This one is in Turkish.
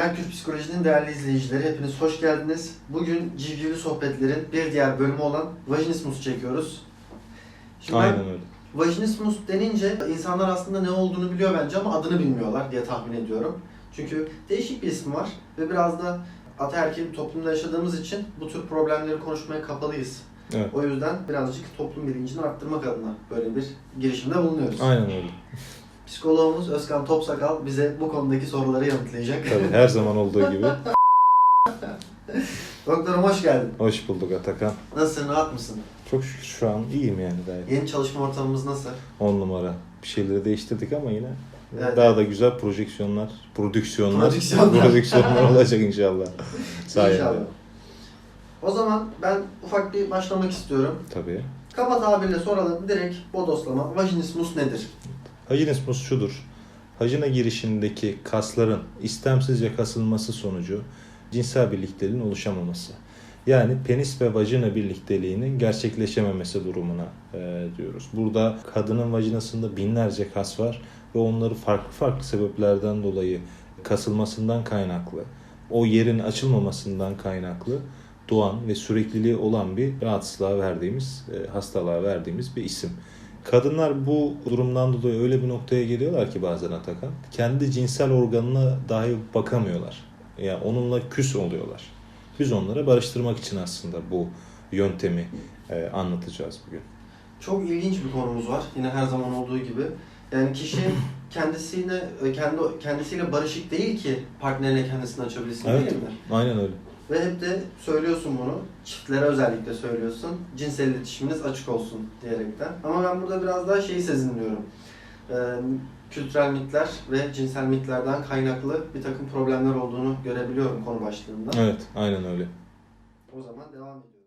Vajin'in değerli izleyicileri hepiniz hoş geldiniz. Bugün civcivli sohbetlerin bir diğer bölümü olan Vajinismus çekiyoruz. Şimdi Aynen öyle. Vajinismus denince insanlar aslında ne olduğunu biliyor bence ama adını bilmiyorlar diye tahmin ediyorum. Çünkü değişik bir ismi var ve biraz da ataerkil bir toplumda yaşadığımız için bu tür problemleri konuşmaya kapalıyız. Evet. O yüzden birazcık toplum bilincini arttırmak adına böyle bir girişimde bulunuyoruz. Aynen öyle. Psikoloğumuz Özkan Topsakal bize bu konudaki soruları yanıtlayacak. Tabii her zaman olduğu gibi. Doktorum hoş geldin. Hoş bulduk Atakan. Nasılsın, rahat mısın? Çok şükür şu an iyiyim yani gayet. Yeni çalışma ortamımız nasıl? 10 numara. Bir şeyleri değiştirdik ama yine Evet. daha da güzel projeksiyonlar, prodüksiyonlar, Prodüksiyonlar. prodüksiyonlar olacak inşallah. Sayende. İnşallah. O zaman ben ufak bir başlamak istiyorum. Tabii. Kaba tabirle soralım direkt bodoslama. Vajinismus nedir? Hajinismus şudur. Hajina girişindeki kasların istemsizce kasılması sonucu cinsel birlikteliğin oluşamaması. Yani penis ve vajina birlikteliğinin gerçekleşememesi durumuna e, diyoruz. Burada kadının vajinasında binlerce kas var ve onları farklı farklı sebeplerden dolayı kasılmasından kaynaklı, o yerin açılmamasından kaynaklı doğan ve sürekliliği olan bir rahatsızlığa verdiğimiz, e, hastalığa verdiğimiz bir isim. Kadınlar bu durumdan dolayı öyle bir noktaya geliyorlar ki bazen Atakan, kendi cinsel organına dahi bakamıyorlar. Yani onunla küs oluyorlar. Biz onlara barıştırmak için aslında bu yöntemi e, anlatacağız bugün. Çok ilginç bir konumuz var. Yine her zaman olduğu gibi. Yani kişi kendisine kendi kendisiyle barışık değil ki partnerine kendisini açabilsin Evet. değil mi? Aynen öyle. Ve hep de söylüyorsun bunu. Çiftlere özellikle söylüyorsun. Cinsel iletişiminiz açık olsun diyerekten. Ama ben burada biraz daha şeyi sezinliyorum. Ee, kültürel mitler ve cinsel mitlerden kaynaklı bir takım problemler olduğunu görebiliyorum konu başlığında. Evet, aynen öyle. O zaman devam ediyoruz.